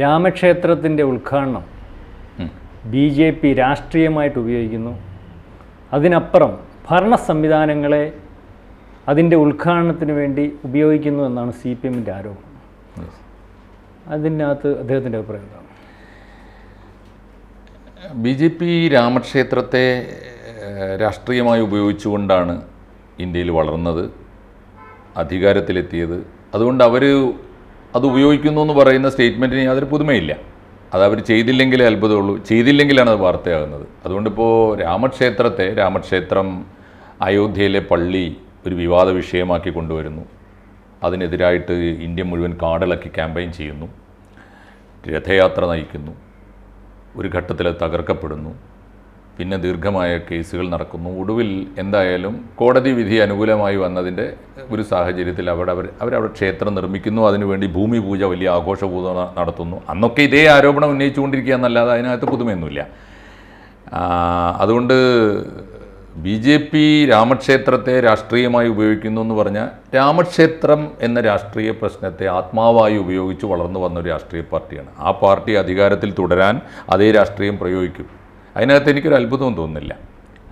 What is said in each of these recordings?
രാമക്ഷേത്രത്തിന്റെ ഉദ്ഘാടനം. B J P രാഷ്ട്രീയമായിട്ട് ഉപയോഗിക്കുന്നു. അതിനപ്പുറം ഭരണ സംവിധാനങ്ങളെ അതിന്റെ ഉദ്ഘാടനത്തിന് വേണ്ടി ഉപയോഗിക്കുന്നു എന്നാണ് സി പി എമ്മിന്റെ ആരോപണം. അതിനകത്ത് അദ്ദേഹത്തിന്റെ അഭിപ്രായം എന്താണ്? ബി ജെ പി രാമക്ഷേത്രത്തെ രാഷ്ട്രീയമായി ഉപയോഗിച്ചുകൊണ്ടാണ് ഇന്ത്യയിൽ വളർന്നത് അധികാരത്തിലെത്തിയത്. അതുകൊണ്ട് അവർ അത് ഉപയോഗിക്കുന്നു എന്ന് പറയുന്ന സ്റ്റേറ്റ്മെന്റിന് യാതൊരു പുതുമയില്ല. അത് അവർ ചെയ്തില്ലെങ്കിലേ അത്ഭുതമുള്ളൂ. ചെയ്തില്ലെങ്കിലാണ് അത് വാർത്തയാകുന്നത്. അതുകൊണ്ടിപ്പോൾ രാമക്ഷേത്രത്തെ രാമക്ഷേത്രം അയോധ്യയിലെ പള്ളി ഒരു വിവാദ വിഷയമാക്കി കൊണ്ടുവരുന്നു. അതിനെതിരായിട്ട് ഇന്ത്യ മുഴുവൻ കാടിളക്കി ക്യാമ്പയിൻ ചെയ്യുന്നു. രഥയാത്ര നയിക്കുന്നു. ഒരു ഘട്ടത്തിൽ തകർക്കപ്പെടുന്നു. പിന്നെ ദീർഘമായ കേസുകൾ നടക്കുന്നു. ഒടുവിൽ എന്തായാലും കോടതി വിധി അനുകൂലമായി വന്നതിന്റെ ഒരു സാഹചര്യത്തിൽ അവിടെ അവർ അവരവിടെ ക്ഷേത്രം നിർമ്മിക്കുന്നു. അതിനുവേണ്ടി ഭൂമി പൂജ വലിയ ആഘോഷപൂജ നടത്തുന്നു. അന്നൊക്കെ ഇതേ ആരോപണം ഉന്നയിച്ചുകൊണ്ടിരിക്കുക എന്നല്ലാതെ അതിനകത്ത് പുതുമയൊന്നുമില്ല. അതുകൊണ്ട് ബി ജെ പി രാമക്ഷേത്രത്തെ രാഷ്ട്രീയമായി ഉപയോഗിക്കുന്നു എന്ന് പറഞ്ഞാൽ രാമക്ഷേത്രം എന്ന രാഷ്ട്രീയ പ്രശ്നത്തെ ആത്മാവായി ഉപയോഗിച്ച് വളർന്നു വന്ന ഒരു രാഷ്ട്രീയ പാർട്ടിയാണ്. ആ പാർട്ടി അധികാരത്തിൽ തുടരാൻ അതേ രാഷ്ട്രീയം പ്രയോഗിക്കും. അതിനകത്ത് എനിക്കൊരു അത്ഭുതവും തോന്നുന്നില്ല.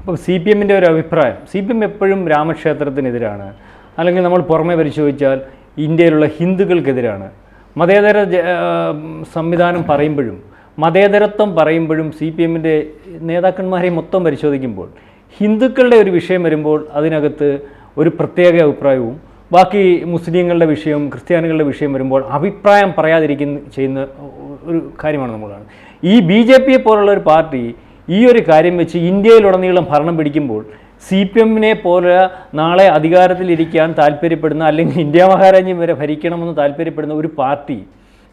അപ്പോൾ സി പി എമ്മിന്റെ ഒരു അഭിപ്രായം സി പി എം എപ്പോഴും രാമക്ഷേത്രത്തിനെതിരാണ്. അല്ലെങ്കിൽ നമ്മൾ പുറമെ പരിശോധിച്ചാൽ ഇന്ത്യയിലുള്ള ഹിന്ദുക്കൾക്കെതിരാണ്. മതേതര സംവിധാനം പറയുമ്പോഴും മതേതരത്വം പറയുമ്പോഴും സി പി എമ്മിന്റെ നേതാക്കന്മാരെ മൊത്തം പരിശോധിക്കുമ്പോൾ ഹിന്ദുക്കളുടെ ഒരു വിഷയം വരുമ്പോൾ അതിനകത്ത് ഒരു പ്രത്യേക അഭിപ്രായവും ബാക്കി മുസ്ലിങ്ങളുടെ വിഷയം ക്രിസ്ത്യാനികളുടെ വിഷയം വരുമ്പോൾ അഭിപ്രായം പറയാതിരിക്കുന്ന ചെയ്യുന്ന ഒരു കാര്യമാണ് നമ്മളാണ്. ഈ ബി ജെ പിയെ പോലുള്ള ഒരു പാർട്ടി ഈ ഒരു കാര്യം വെച്ച് ഇന്ത്യയിലുടനീളം ഭരണം പിടിക്കുമ്പോൾ സി പി എമ്മിനെ പോലെ നാളെ അധികാരത്തിലിരിക്കാൻ താല്പര്യപ്പെടുന്ന അല്ലെങ്കിൽ ഇന്ത്യ മഹാരാജ്യം വരെ ഭരിക്കണമെന്ന് താല്പര്യപ്പെടുന്ന ഒരു പാർട്ടി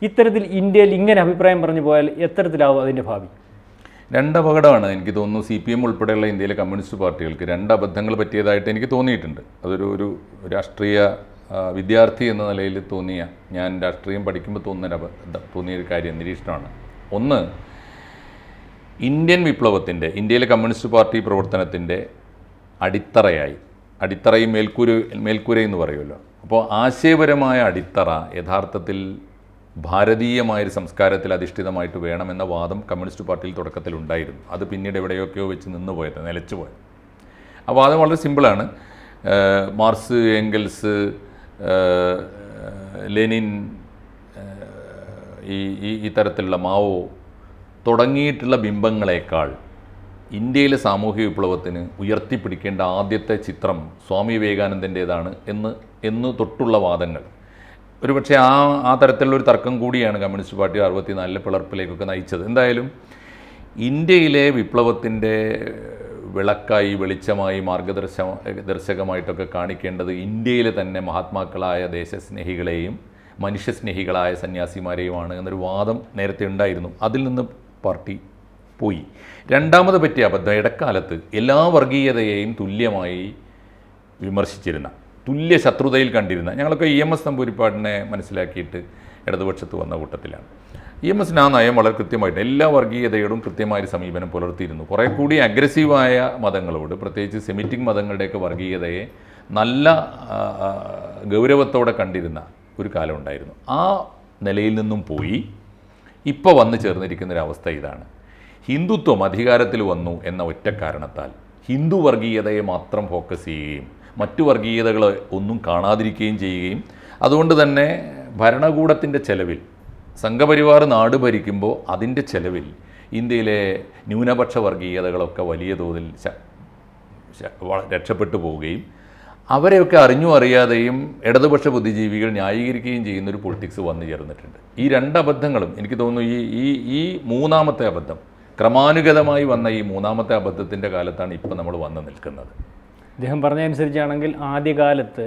ഇത്തരത്തിൽ ഇന്ത്യയിൽ ഇങ്ങനെ അഭിപ്രായം പറഞ്ഞു പോയാൽ എത്തരത്തിലാവും അതിന്റെ ഭാവി? രണ്ട് അപകടമാണ് എനിക്ക് തോന്നുന്നു സി പി എം ഉൾപ്പെടെയുള്ള ഇന്ത്യയിലെ കമ്മ്യൂണിസ്റ്റ് പാർട്ടികൾക്ക്. രണ്ട് അബദ്ധങ്ങൾ പറ്റിയതായിട്ട് എനിക്ക് തോന്നിയിട്ടുണ്ട്. അതൊരു ഒരു രാഷ്ട്രീയ വിദ്യാർത്ഥി എന്ന നിലയിൽ തോന്നിയ ഞാൻ രാഷ്ട്രീയം പഠിക്കുമ്പോൾ തോന്നുന്ന തോന്നിയ ഒരു കാര്യം നിരീക്ഷണമാണ്. ഒന്ന് ഇന്ത്യൻ വിപ്ലവത്തിന്റെ ഇന്ത്യയിലെ കമ്മ്യൂണിസ്റ്റ് പാർട്ടി പ്രവർത്തനത്തിന്റെ അടിത്തറയായി. അടിത്തറയും മേൽക്കൂര എന്ന് പറയുമല്ലോ. അപ്പോൾ ആശയപരമായ അടിത്തറ യഥാർത്ഥത്തിൽ ഭാരതീയമായൊരു സംസ്കാരത്തിൽ അധിഷ്ഠിതമായിട്ട് വേണമെന്ന വാദം കമ്മ്യൂണിസ്റ്റ് പാർട്ടിയിൽ തുടക്കത്തിൽ ഉണ്ടായിരുന്നു. അത് പിന്നീട് എവിടെയൊക്കെയോ വെച്ച് നിന്ന് പോയത് നിലച്ചു പോയത്. ആ വാദം വളരെ സിമ്പിളാണ്. മാർസ് എംഗൽസ് ലെനിൻ ഈ ഈ തരത്തിലുള്ള മാവോ തുടങ്ങിയിട്ടുള്ള ബിംബങ്ങളേക്കാൾ ഇന്ത്യയിലെ സാമൂഹിക വിപ്ലവത്തിന് ഉയർത്തിപ്പിടിക്കേണ്ട ആദ്യത്തെ ചിത്രം സ്വാമി വിവേകാനന്ദന്റേതാണ് എന്ന് എന്ന് തൊട്ടുള്ള വാദങ്ങൾ. ഒരുപക്ഷെ ആ ആ തരത്തിലുള്ള ഒരു തർക്കം കൂടിയാണ് കമ്മ്യൂണിസ്റ്റ് പാർട്ടി അറുപത്തിനാലിലെ പിളർപ്പിലേക്കൊക്കെ നയിച്ചത്. എന്തായാലും ഇന്ത്യയിലെ വിപ്ലവത്തിന്റെ വിളക്കായി വെളിച്ചമായി മാർഗദർശ ദർശകമായിട്ടൊക്കെ കാണിക്കേണ്ടത് ഇന്ത്യയിലെ തന്നെ മഹാത്മാക്കളായ ദേശസ്നേഹികളെയും മനുഷ്യസ്നേഹികളായ സന്യാസിമാരെയുമാണ് എന്നൊരു വാദം നേരത്തെ ഉണ്ടായിരുന്നു. അതിൽ നിന്ന് പാർട്ടി പോയി. രണ്ടാമത് പറ്റിയ അബദ്ധം ഇടക്കാലത്ത് എല്ലാ വർഗീയതയെയും തുല്യമായി വിമർശിച്ചിരുന്ന തുല്യ ശത്രുതയിൽ കണ്ടിരുന്ന ഞങ്ങളൊക്കെ ഇ എം എസ് തമ്പൂരിപ്പാടിനെ മനസ്സിലാക്കിയിട്ട് ഇടതുപക്ഷത്ത് വന്ന കൂട്ടത്തിലാണ്. ഇ എം എസിന് ആ നയം വളരെ കൃത്യമായിട്ട് എല്ലാ വർഗീയതയോടും കൃത്യമായൊരു സമീപനം പുലർത്തിയിരുന്നു. കുറേ കൂടി അഗ്രസീവായ മതങ്ങളോട് പ്രത്യേകിച്ച് സെമിറ്റിക് മതങ്ങളുടെയൊക്കെ വർഗീയതയെ നല്ല ഗൗരവത്തോടെ കണ്ടിരുന്ന ഒരു കാലം ഉണ്ടായിരുന്നു. ആ നിലയിൽ നിന്നും പോയി ഇപ്പോൾ വന്നു ചേർന്നിരിക്കുന്ന ഒരു അവസ്ഥ ഇതാണ്. ഹിന്ദുത്വം അധികാരത്തിൽ വന്നു എന്ന ഒറ്റ കാരണത്താൽ ഹിന്ദു വർഗീയതയെ മാത്രം ഫോക്കസ് ചെയ്യുകയും മറ്റു വർഗീയതകൾ ഒന്നും കാണാതിരിക്കുകയും ചെയ്യുകയും അതുകൊണ്ട് തന്നെ ഭരണകൂടത്തിന്റെ ചെലവിൽ സംഘപരിവാർ നാട് ഭരിക്കുമ്പോൾ അതിന്റെ ചെലവിൽ ഇന്ത്യയിലെ ന്യൂനപക്ഷ വർഗീയതകളൊക്കെ വലിയ തോതിൽ രക്ഷപ്പെട്ടു പോവുകയും അവരെയൊക്കെ അറിഞ്ഞു അറിയാതെയും ഇടതുപക്ഷ ബുദ്ധിജീവികൾ ന്യായീകരിക്കുകയും ചെയ്യുന്ന ഒരു പൊളിറ്റിക്സ് വന്നു ചേർന്നിട്ടുണ്ട്. ഈ രണ്ട് അബദ്ധങ്ങളും എനിക്ക് തോന്നുന്നു ഈ ഈ ഈ മൂന്നാമത്തെ അബദ്ധം ക്രമാനുഗതമായി വന്ന ഈ മൂന്നാമത്തെ അബദ്ധത്തിന്റെ കാലത്താണ് ഇപ്പോൾ നമ്മൾ വന്നു നിൽക്കുന്നത്. അദ്ദേഹം പറഞ്ഞതനുസരിച്ചാണെങ്കിൽ ആദ്യകാലത്ത്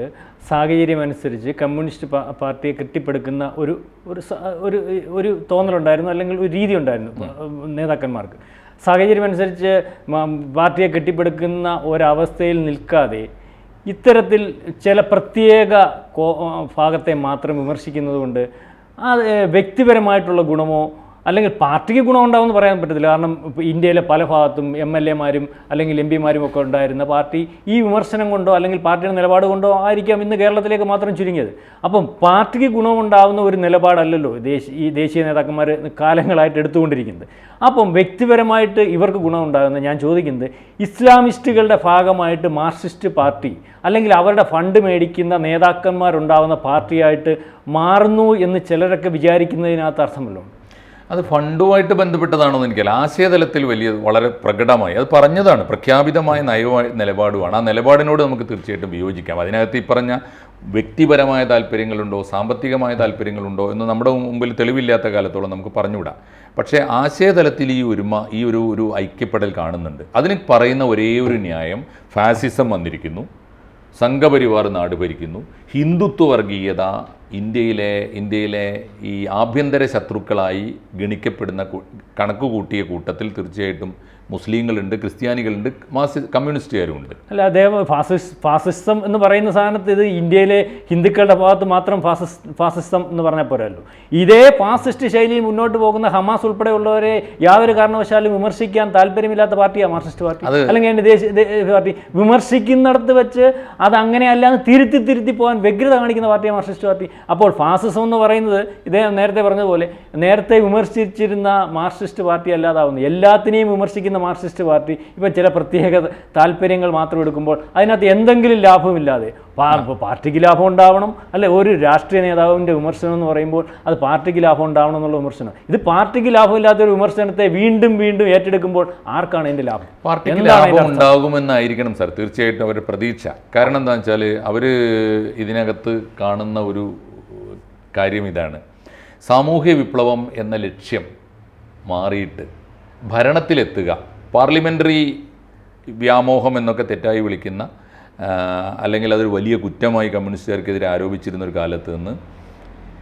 സാഹചര്യം അനുസരിച്ച് കമ്മ്യൂണിസ്റ്റ് പാ- പാർട്ടിയെ കെട്ടിപ്പടുക്കുന്ന ഒരു ഒരു ഒരു ഒരു തോന്നലുണ്ടായിരുന്നു അല്ലെങ്കിൽ ഒരു രീതി ഉണ്ടായിരുന്നു നേതാക്കന്മാർക്ക്. സാഹചര്യമനുസരിച്ച് പാർട്ടിയെ കെട്ടിപ്പടുക്കുന്ന ഒരവസ്ഥയിൽ നിൽക്കാതെ ഇത്തരത്തിൽ ചില പ്രത്യേക ഭാഗത്തെ മാത്രം വിമർശിക്കുന്നതുകൊണ്ട് അത് വ്യക്തിപരമായിട്ടുള്ള ഗുണമോ അല്ലെങ്കിൽ പാർട്ടിക്ക് ഗുണമുണ്ടാവുമെന്ന് പറയാൻ പറ്റത്തില്ല. കാരണം ഇന്ത്യയിലെ പല ഭാഗത്തും എം എൽ എമാരും അല്ലെങ്കിൽ എം പിമാരും ഒക്കെ ഉണ്ടായിരുന്ന പാർട്ടി ഈ വിമർശനം കൊണ്ടോ അല്ലെങ്കിൽ പാർട്ടിയുടെ നിലപാട് കൊണ്ടോ ആയിരിക്കാം ഇന്ന് കേരളത്തിലേക്ക് മാത്രം ചുരുങ്ങിയത്. അപ്പം പാർട്ടിക്ക് ഗുണമുണ്ടാവുന്ന ഒരു നിലപാടല്ലല്ലോ ഈ ദേശീയ നേതാക്കന്മാർ കാലങ്ങളായിട്ട് എടുത്തുകൊണ്ടിരിക്കുന്നത്. അപ്പം വ്യക്തിപരമായിട്ട് ഇവർക്ക് ഗുണമുണ്ടാകുന്ന ഞാൻ ചോദിക്കുന്നത് ഇസ്ലാമിസ്റ്റുകളുടെ ഭാഗമായിട്ട് മാർക്സിസ്റ്റ് പാർട്ടി അല്ലെങ്കിൽ അവരുടെ ഫണ്ട് മേടിക്കുന്ന നേതാക്കന്മാരുണ്ടാവുന്ന പാർട്ടിയായിട്ട് മാറുന്നു എന്ന് ചിലരൊക്കെ വിചാരിക്കുന്നതിനകത്ത് അർത്ഥമല്ലോ അത് ഫണ്ടുമായിട്ട് ബന്ധപ്പെട്ടതാണോ എന്ന് എനിക്കല്ല ആശയതലത്തിൽ വലിയ വളരെ പ്രകടമായി. അത് പറഞ്ഞതാണ്. പ്രഖ്യാപിതമായ നയമായ നിലപാടുമാണ്. ആ നിലപാടിനോട് നമുക്ക് തീർച്ചയായിട്ടും വിയോജിക്കാം. അതിനകത്ത് ഈ പറഞ്ഞ വ്യക്തിപരമായ താല്പര്യങ്ങളുണ്ടോ സാമ്പത്തികമായ താല്പര്യങ്ങളുണ്ടോ എന്ന് നമ്മുടെ മുമ്പിൽ തെളിവില്ലാത്ത കാലത്തോളം നമുക്ക് പറഞ്ഞുവിടാം. പക്ഷേ ആശയതലത്തിൽ ഈ ഒരുമ ഈ ഒരു ഒരു ഐക്യപ്പെടൽ കാണുന്നുണ്ട്. അതിന് പറയുന്ന ഒരേ ഒരു ന്യായം ഫാസിസം വന്നിരിക്കുന്നു. സംഘപരിവാർ നാട് ഭരിക്കുന്നു. ഹിന്ദുത്വ വർഗീയത ഇന്ത്യയിലെ ഇന്ത്യയിലെ ഈ ആഭ്യന്തര ശത്രുക്കളായി ഗണിക്കപ്പെടുന്ന കണക്ക് കൂട്ടിയ കൂട്ടത്തിൽ തീർച്ചയായിട്ടും മുസ്ലിങ്ങളുണ്ട് ക്രിസ്ത്യാനികളുണ്ട് മാസി കമ്മ്യൂണിസ്റ്റുകാരും ഉണ്ട് അല്ല അദ്ദേഹം ഫാസിസ് ഫാസിസം എന്ന് പറയുന്ന സാധനത്ത് ഇത് ഇന്ത്യയിലെ ഹിന്ദുക്കളുടെ ഭാഗത്ത് മാത്രം ഫാസിസ് ഫാസിസം എന്ന് പറഞ്ഞാൽ പോരല്ലോ. ഇതേ ഫാസിസ്റ്റ് ശൈലി മുന്നോട്ട് പോകുന്ന ഹമാസ് ഉൾപ്പെടെയുള്ളവരെ യാതൊരു കാരണവശാലും വിമർശിക്കാൻ താല്പര്യമില്ലാത്ത പാർട്ടിയാണ് മാർക്സിസ്റ്റ് പാർട്ടി. അല്ലെങ്കിൽ പാർട്ടി. വിമർശിക്കുന്നിടത്ത് വെച്ച് അത് അങ്ങനെയല്ലാന്ന് തിരുത്തി തിരുത്തി പോകാൻ വ്യഗ്രത കാണിക്കുന്ന പാർട്ടിയാണ് മാർക്സിസ്റ്റ് പാർട്ടി. അപ്പോൾ ഫാസിസം എന്ന് പറയുന്നത് ഇദ്ദേഹം നേരത്തെ പറഞ്ഞതുപോലെ നേരത്തെ വിമർശിച്ചിരുന്ന മാർക്സിസ്റ്റ് പാർട്ടി അല്ലാതാവുന്നു. എല്ലാത്തിനെയും വിമർശിക്കുന്ന മാർക്സിസ്റ്റ് പാർട്ടി ഇപ്പം ചില പ്രത്യേക താല്പര്യങ്ങൾ മാത്രം എടുക്കുമ്പോൾ അതിനകത്ത് എന്തെങ്കിലും ലാഭമില്ലാതെ ഇപ്പോൾ പാർട്ടിക്ക് ലാഭം ഉണ്ടാവണം അല്ലെ ഒരു രാഷ്ട്രീയ നേതാവിന്റെ വിമർശനം എന്ന് പറയുമ്പോൾ അത് പാർട്ടിക്ക് ലാഭം ഉണ്ടാവണം എന്നുള്ള വിമർശനം. ഇത് പാർട്ടിക്ക് ലാഭമില്ലാത്ത ഒരു വിമർശനത്തെ വീണ്ടും വീണ്ടും ഏറ്റെടുക്കുമ്പോൾ ആർക്കാണ് അതിന്റെ ലാഭം? പാർട്ടിക്ക് ലാഭം ഉണ്ടാകുമെന്നായിരിക്കണം സാർ തീർച്ചയായിട്ടും അവരുടെ പ്രതീക്ഷ. കാരണം എന്താ വെച്ചാൽ അവർ ഇതിനകത്ത് കാണുന്ന ഒരു കാര്യം ഇതാണ്. സാമൂഹ്യ വിപ്ലവം എന്ന ലക്ഷ്യം മാറിയിട്ട് ഭരണത്തിലെത്തുക പാർലമെന്ററി വ്യാമോഹം എന്നൊക്കെ തെറ്റായി വിളിക്കുന്ന അല്ലെങ്കിൽ അതൊരു വലിയ കുറ്റമായി കമ്മ്യൂണിസ്റ്റുകാർക്കെതിരെ ആരോപിച്ചിരുന്ന ഒരു കാലത്ത് നിന്ന്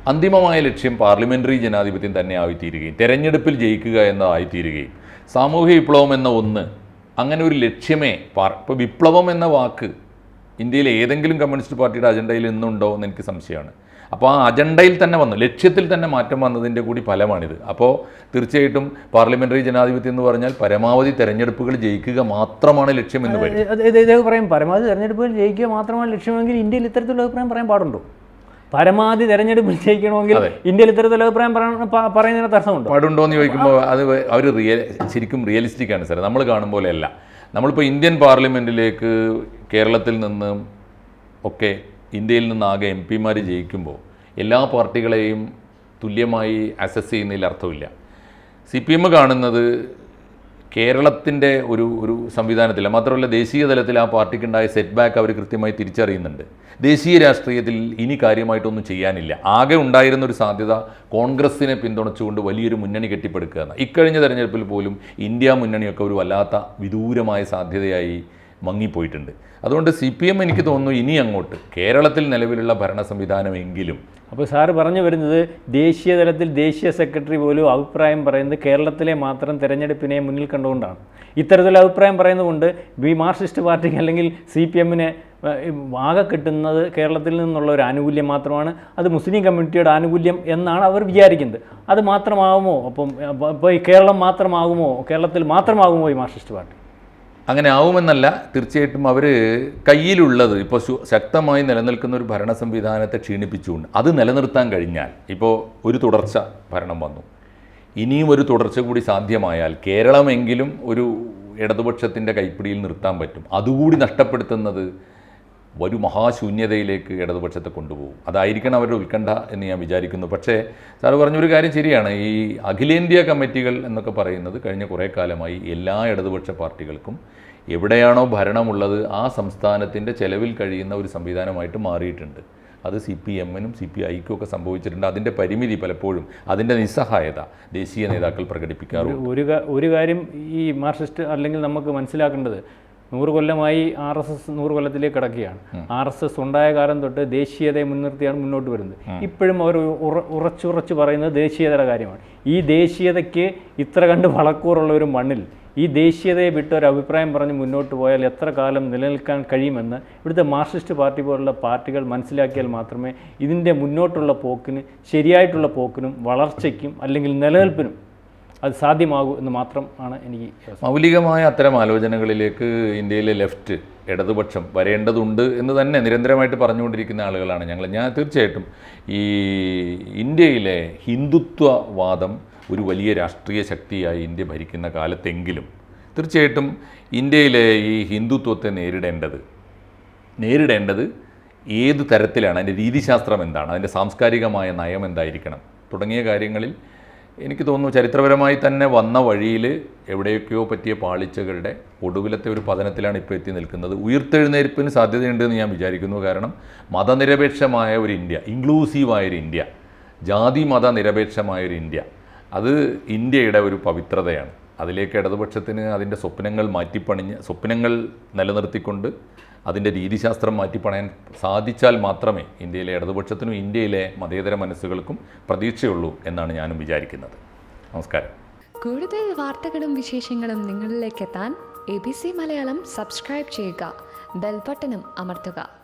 അന്തിമമായ ലക്ഷ്യം പാർലമെന്ററി ജനാധിപത്യം തന്നെ ആയിത്തീരുകയും തെരഞ്ഞെടുപ്പിൽ ജയിക്കുക എന്നതായിത്തീരുകയും സാമൂഹ്യ വിപ്ലവം എന്ന ഒന്ന് അങ്ങനെ ഒരു ലക്ഷ്യമേ ഇപ്പോൾ വിപ്ലവം എന്ന വാക്ക് ഇന്ത്യയിലെ ഏതെങ്കിലും കമ്മ്യൂണിസ്റ്റ് പാർട്ടിയുടെ അജണ്ടയിൽ ഇന്നുണ്ടോ എന്ന് എനിക്ക് സംശയമാണ്. അപ്പോൾ ആ അജണ്ടയിൽ തന്നെ വന്നു ലക്ഷ്യത്തിൽ തന്നെ മാറ്റം വന്നതിന്റെ കൂടി ഫലമാണിത്. അപ്പോൾ തീർച്ചയായിട്ടും പാർലമെന്ററി ജനാധിപത്യം എന്ന് പറഞ്ഞാൽ പരമാവധി തെരഞ്ഞെടുപ്പുകൾ ജയിക്കുക മാത്രമാണ് ലക്ഷ്യമെന്ന് ഇതേ പറയും പരമാവധി തെരഞ്ഞെടുപ്പുകൾ ജയിക്കുക മാത്രമാണ് ലക്ഷ്യമെങ്കിൽ ഇന്ത്യയിൽ ഇത്തരത്തിലുള്ള അഭിപ്രായം പറയാൻ പാടുണ്ടോ? പരമാവധി തെരഞ്ഞെടുപ്പിൽ ജയിക്കണമെങ്കിൽ ഇന്ത്യയിൽ ഇത്തരത്തിലുള്ള അഭിപ്രായം പറയണ- പ- പറയുന്നതിനകത്ത് അർത്ഥമുണ്ടോ? പാടുണ്ടോ എന്ന് ചോദിക്കുമ്പോൾ അത് അവർ റിയൽ ശരിക്കും റിയലിസ്റ്റിക് ആണ് സാർ നമ്മൾ കാണും പോലെയല്ല. നമ്മളിപ്പോൾ ഇന്ത്യൻ പാർലമെന്റിലേക്ക് കേരളത്തിൽ നിന്ന് ഒക്കെ ഇന്ത്യയിൽ നിന്നാകെ എം പിമാർ ജയിക്കുമ്പോൾ എല്ലാ പാർട്ടികളെയും തുല്യമായി അസസ് ചെയ്യുന്നതിൽ അർത്ഥമില്ല. സി പി എം കാണുന്നത് കേരളത്തിന്റെ ഒരു ഒരു സംവിധാനത്തില്ല മാത്രമല്ല ദേശീയ തലത്തിൽ ആ പാർട്ടിക്കുണ്ടായ സെറ്റ് ബാക്ക് അവർ കൃത്യമായി തിരിച്ചറിയുന്നുണ്ട്. ദേശീയ രാഷ്ട്രീയത്തിൽ ഇനി കാര്യമായിട്ടൊന്നും ചെയ്യാനില്ല. ആകെ ഉണ്ടായിരുന്ന ഒരു സാധ്യത കോൺഗ്രസിനെ പിന്തുണച്ചുകൊണ്ട് വലിയൊരു മുന്നണി കെട്ടിപ്പടുക്കുക എന്ന. ഇക്കഴിഞ്ഞ തെരഞ്ഞെടുപ്പിൽ പോലും ഇന്ത്യ മുന്നണിയൊക്കെ ഒരു വല്ലാത്ത വിദൂരമായ സാധ്യതയായി മങ്ങിപ്പോയിട്ടുണ്ട്. അതുകൊണ്ട് സി പി എം എനിക്ക് തോന്നുന്നു ഇനി അങ്ങോട്ട്. കേരളത്തിൽ നിലവിലുള്ള ഭരണ സംവിധാനമെങ്കിലും അപ്പോൾ സാറ് പറഞ്ഞു വരുന്നത് ദേശീയ തലത്തിൽ ദേശീയ സെക്രട്ടറി പോലും അഭിപ്രായം പറയുന്നത് കേരളത്തിലെ മാത്രം തിരഞ്ഞെടുപ്പിനെ മുന്നിൽ കണ്ടുകൊണ്ടാണ്. ഇത്തരത്തിലുള്ള അഭിപ്രായം പറയുന്നതുകൊണ്ട് ബി മാർക്സിസ്റ്റ് പാർട്ടിക്ക് അല്ലെങ്കിൽ സി പി എമ്മിന് ആകെ കിട്ടുന്നത് കേരളത്തിൽ നിന്നുള്ള ഒരു ആനുകൂല്യം മാത്രമാണ്. അത് മുസ്ലിം കമ്മ്യൂണിറ്റിയുടെ ആനുകൂല്യം എന്നാണ് അവർ വിചാരിക്കുന്നത്. അത് മാത്രമാകുമോ അപ്പം ഇപ്പോൾ ഈ കേരളം മാത്രമാകുമോ കേരളത്തിൽ മാത്രമാകുമോ ഈ മാർക്സിസ്റ്റ് പാർട്ടി? അങ്ങനെ ആവുമെന്നല്ല തീർച്ചയായിട്ടും അവർ കയ്യിലുള്ളത്. ഇപ്പോൾ ശക്തമായി നിലനിൽക്കുന്ന ഒരു ഭരണ സംവിധാനത്തെ ക്ഷീണിപ്പിച്ചുകൊണ്ട് അത് നിലനിർത്താൻ കഴിഞ്ഞാൽ ഇപ്പോൾ ഒരു തുടർച്ച ഭരണം വന്നു. ഇനിയും ഒരു തുടർച്ച കൂടി സാധ്യമായാൽ കേരളമെങ്കിലും ഒരു ഇടതുപക്ഷത്തിന്റെ കൈപ്പിടിയിൽ നിർത്താൻ പറ്റും. അതുകൂടി നഷ്ടപ്പെടുത്തുന്നത് ഒരു മഹാശൂന്യതയിലേക്ക് ഇടതുപക്ഷത്തെ കൊണ്ടുപോകും. അതായിരിക്കണം അവരുടെ ഉത്കണ്ഠ എന്ന് ഞാൻ വിചാരിക്കുന്നു. പക്ഷേ സാറ് പറഞ്ഞൊരു കാര്യം ശരിയാണ്. ഈ അഖിലേന്ത്യാ കമ്മിറ്റികൾ എന്നൊക്കെ പറയുന്നത് കഴിഞ്ഞ കുറേ കാലമായി എല്ലാ ഇടതുപക്ഷ പാർട്ടികൾക്കും എവിടെയാണോ ഭരണമുള്ളത് ആ സംസ്ഥാനത്തിന്റെ ചെലവിൽ കഴിയുന്ന ഒരു സംവിധാനമായിട്ട് മാറിയിട്ടുണ്ട്. അത് സി പി എമ്മിനും സി പി ഐക്കും ഒക്കെ സംഭവിച്ചിട്ടുണ്ട്. അതിന്റെ പരിമിതി പലപ്പോഴും അതിന്റെ നിസ്സഹായത ദേശീയ നേതാക്കൾ പ്രകടിപ്പിക്കാറുണ്ട്. ഒരു- ഒരു കാര്യം ഈ മാർക്സിസ്റ്റ് അല്ലെങ്കിൽ നമുക്ക് മനസ്സിലാക്കേണ്ടത് നൂറ് കൊല്ലമായി ആർ എസ് എസ് നൂറ് കൊല്ലത്തിലേക്ക് കിടക്കുകയാണ്. ആർ എസ് എസ് ഉണ്ടായ കാലം തൊട്ട് ദേശീയതയെ മുൻനിർത്തിയാണ് മുന്നോട്ട് വരുന്നത്. ഇപ്പോഴും അവർ ഉറ- ഉറച്ചുറച്ച് പറയുന്നത് ദേശീയതയുടെ കാര്യമാണ്. ഈ ദേശീയതയ്ക്ക് ഇത്ര കണ്ട് വളക്കൂറുള്ള ഒരു മണ്ണിൽ ഈ ദേശീയതയെ വിട്ട് ഒരു അഭിപ്രായം പറഞ്ഞ് മുന്നോട്ട് പോയാൽ എത്ര കാലം നിലനിൽക്കാൻ കഴിയുമെന്ന് ഇവിടുത്തെ മാർക്സിസ്റ്റ് പാർട്ടി പോലുള്ള പാർട്ടികൾ മനസ്സിലാക്കിയാൽ മാത്രമേ ഇതിന്റെ മുന്നോട്ടുള്ള പോക്കിന് ശരിയായിട്ടുള്ള പോക്കിനും വളർച്ചയ്ക്കും അല്ലെങ്കിൽ നിലനിൽപ്പിനും അത് സാധ്യമാകൂ എന്ന് മാത്രം ആണ് എനിക്ക് മൗലികമായ അത്തരം ആലോചനകളിലേക്ക് ഇന്ത്യയിലെ ലെഫ്റ്റ് ഇടതുപക്ഷം വരേണ്ടതുണ്ട് എന്ന് തന്നെ നിരന്തരമായിട്ട് പറഞ്ഞുകൊണ്ടിരിക്കുന്ന ആളുകളാണ് ഞങ്ങൾ. ഞാൻ തീർച്ചയായിട്ടും ഈ ഇന്ത്യയിലെ ഹിന്ദുത്വവാദം ഒരു വലിയ രാഷ്ട്രീയ ശക്തിയായി ഇന്ത്യ ഭരിക്കുന്ന കാലത്തെങ്കിലും തീർച്ചയായിട്ടും ഇന്ത്യയിലെ ഈ ഹിന്ദുത്വത്തെ നേരിടേണ്ടത് നേരിടേണ്ടത് ഏത് തരത്തിലാണ്? അതിന്റെ രീതിശാസ്ത്രം എന്താണ്? അതിന്റെ സാംസ്കാരികമായ നയം എന്തായിരിക്കണം? തുടങ്ങിയ കാര്യങ്ങളിൽ എനിക്ക് തോന്നുന്നു ചരിത്രപരമായി തന്നെ വന്ന വഴിയിൽ എവിടെയൊക്കെയോ പറ്റിയ പാളിച്ചകളുടെ ഒടുവിലത്തെ ഒരു പതനത്തിലാണ് ഇപ്പോൾ എത്തി നിൽക്കുന്നത്. ഉയർത്തെഴുന്നേൽപ്പിന് സാധ്യതയുണ്ടെന്ന് ഞാൻ വിചാരിക്കുന്നു. കാരണം മതനിരപേക്ഷമായ ഒരു ഇന്ത്യ ഇൻക്ലൂസീവായ ഒരു ഇന്ത്യ ജാതി മത നിരപേക്ഷമായൊരു ഇന്ത്യ അത് ഇന്ത്യയുടെ ഒരു പവിത്രതയാണ്. അതിലേക്ക് ഇടതുപക്ഷത്തിന് അതിന്റെ സ്വപ്നങ്ങൾ മാറ്റിപ്പണിഞ്ഞ് സ്വപ്നങ്ങൾ നിലനിർത്തിക്കൊണ്ട് അതിന്റെ രീതിശാസ്ത്രം മാറ്റിപ്പണയാൻ സാധിച്ചാൽ മാത്രമേ ഇന്ത്യയിലെ ഇടതുപക്ഷത്തിനും ഇന്ത്യയിലെ മതേതര മനസ്സുകൾക്കും പ്രതീക്ഷയുള്ളൂ എന്നാണ് ഞാനും വിചാരിക്കുന്നത്. നമസ്കാരം. കൂടുതൽ വാർത്തകളും വിശേഷങ്ങളും നിങ്ങളിലേക്ക് എത്താൻ A B C Malayalam subscribe ചെയ്യുക ബെൽബട്ടനും അമർത്തുക.